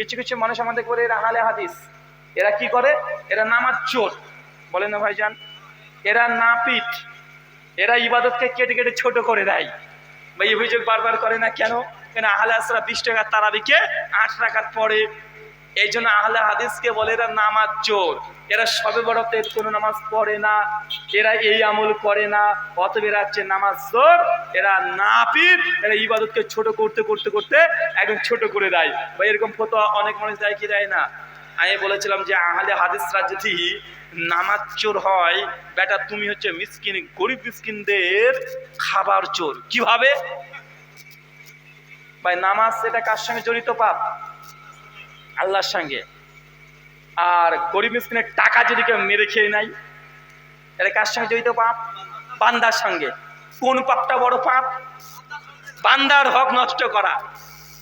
কিছু কিছু মানুষ আমাদের করে এরা আহলে হাদিস। এরা কি করে? এরা নামাজ চোর। বলেন না ভাইজান, এরা নাপিত। এরা ইবাদতকে কেটে কেটে ছোট করে দেয়। বা অভিযোগ বারবার করে না কেন? কেন আহলে আসরা বিশ টাকার তারাবিকে আট টাকার পরে এই জন্য আহলে হাদিসকে বলে এরা নামাজ চোর। এরা সবে বড় বড়তের কোনো নামাজ পড়ে না, এরা এই আমল করে না, অতএব এরা হচ্ছে নামাজ চোর, এরা না নাপিত এরা ইবাদতকে ছোট করতে করতে করতে একদম ছোট করে দেয়। বা এরকম ফটো অনেক মানুষ দেয় কি দেয় না? আমি বলেছিলাম যে আহলে হাদিসরা যদি নামাজ চোর হয়, বেটা তুমি হচ্ছে মিসকিন, গরিব মিসকিনদের খাবার চোর। কীভাবে? ভাই, নামাজ এটা কার সঙ্গে জড়িত পাপ? আল্লাহর সঙ্গে। আর গরিব মিসকিনের টাকা যদি কেউ মেরে খেয়ে নাই এটা কার সঙ্গে জড়িত পাপ? বান্দার সঙ্গে। কোন পাপটা বড় পাপ? বান্দার হক নষ্ট করা।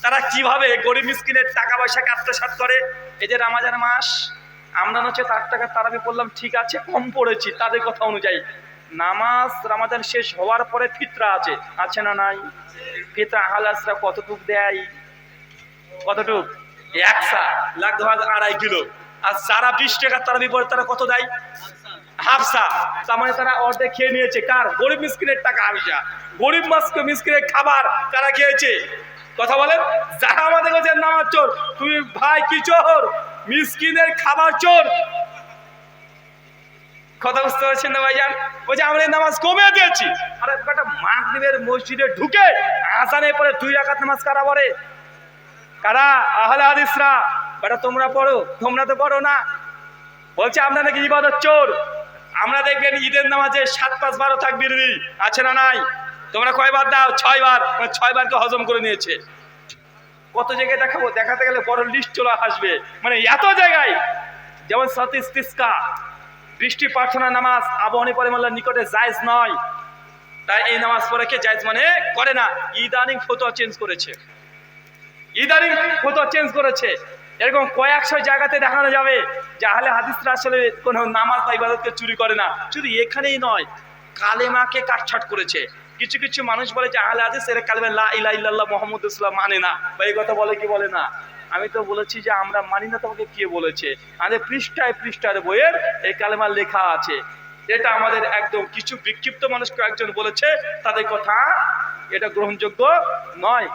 তারা কীভাবে গরিব মিসকিনের টাকা পয়সাকে আত্মসাৎ করে? এই যে রামাজান মাস, আমরা হচ্ছে তার টাকা তারাবি পড়লাম ঠিক আছে, কম পড়েছি, তাদের কথা অনুযায়ী। নামাজ রামাজান শেষ হওয়ার পরে ফিতরা আছে। আছে না নাই? ফিতরা আহলাসরা কতটুক দেয়? কতটুক? লাখ ধর আড়াই কিলো। আর যারা বিশ টাকা তারাবি পড়ে তারা কত দেয়? হাফসা। তার মানে তারা অর্ধেক খেয়ে নিয়েছে। কার? গরিব মিসকিনের টাকা, হাফসা। গরিব মাস্ক মিসকিনের খাবার কারা খেয়েছে? কথা বলেন। যারা আমাদের কাছে নামাজ চোর, তুমি ভাই কি চোর? মিসকিনের খাবার চোর। কথা বুঝতে পারছেন না, ভাইজান? বলছে, আমরা এই নামাজ কমে দিয়েছি। আরে বেটা, মাগরিবের মসজিদে ঢুকে আসানে পরে দুই রাকাত নামাজ কারা পড়ে? কারা? আহলে হাদিসরা। বেটা, তোমরা পড়ো। তোমরা তো পড়ো না। বলছে, আমরা নাকি ইবাদত চোর। আমরা দেখবেন ঈদের নামাজে সাত, পাঁচ বারো থাকবির আছে না নাই? তোমরা কয়বার দাও? ছয় বার মানে ছয় বারকে হজম করে নিয়েছে। কত জায়গায় দেখাবো? দেখাতে গেলে বড় লিস্ট চলে আসবে। মানে এত জায়গায়। যেমন সতীশ তিস্কা, বৃষ্টি প্রার্থনা নামাজ আবহানী পরিমাল্লার নিকটে জায়জ নয়। তাই এই নামাজ পড়ে কে? জায়জ মানে করে না। ইদানিং ফতোয়া চেঞ্জ করেছে। ইদানিং ফতোয়া চেঞ্জ করেছে। এরকম কয়েকশো জায়গাতে দেখানো যাবে যে আহলে হাদিসরা আসলে কোনো নামাজ বা ইবাদতকে চুরি করে না। শুধু এখানেই নয়, কালেমাকে কাটছাট করেছে। কিছু কিছু মানুষ বলে যে, আহলে হাদিস এরা কালেমা লা ইলা ইল্লাল্লাহ মোহাম্মদ ইসলাম মানে না। বা এই কথা বলে কি বলে না? আমি তো বলেছি যে, আমরা মানি না তোমাকে কে বলেছে। আমাদের পৃষ্ঠায় পৃষ্ঠার বইয়ের এই কালেমা লেখা আছে। এটা আমাদের একদম কিছু বিক্ষিপ্ত মানুষকে একজন বলেছে, তাদের কথা এটা গ্রহণযোগ্য নয়।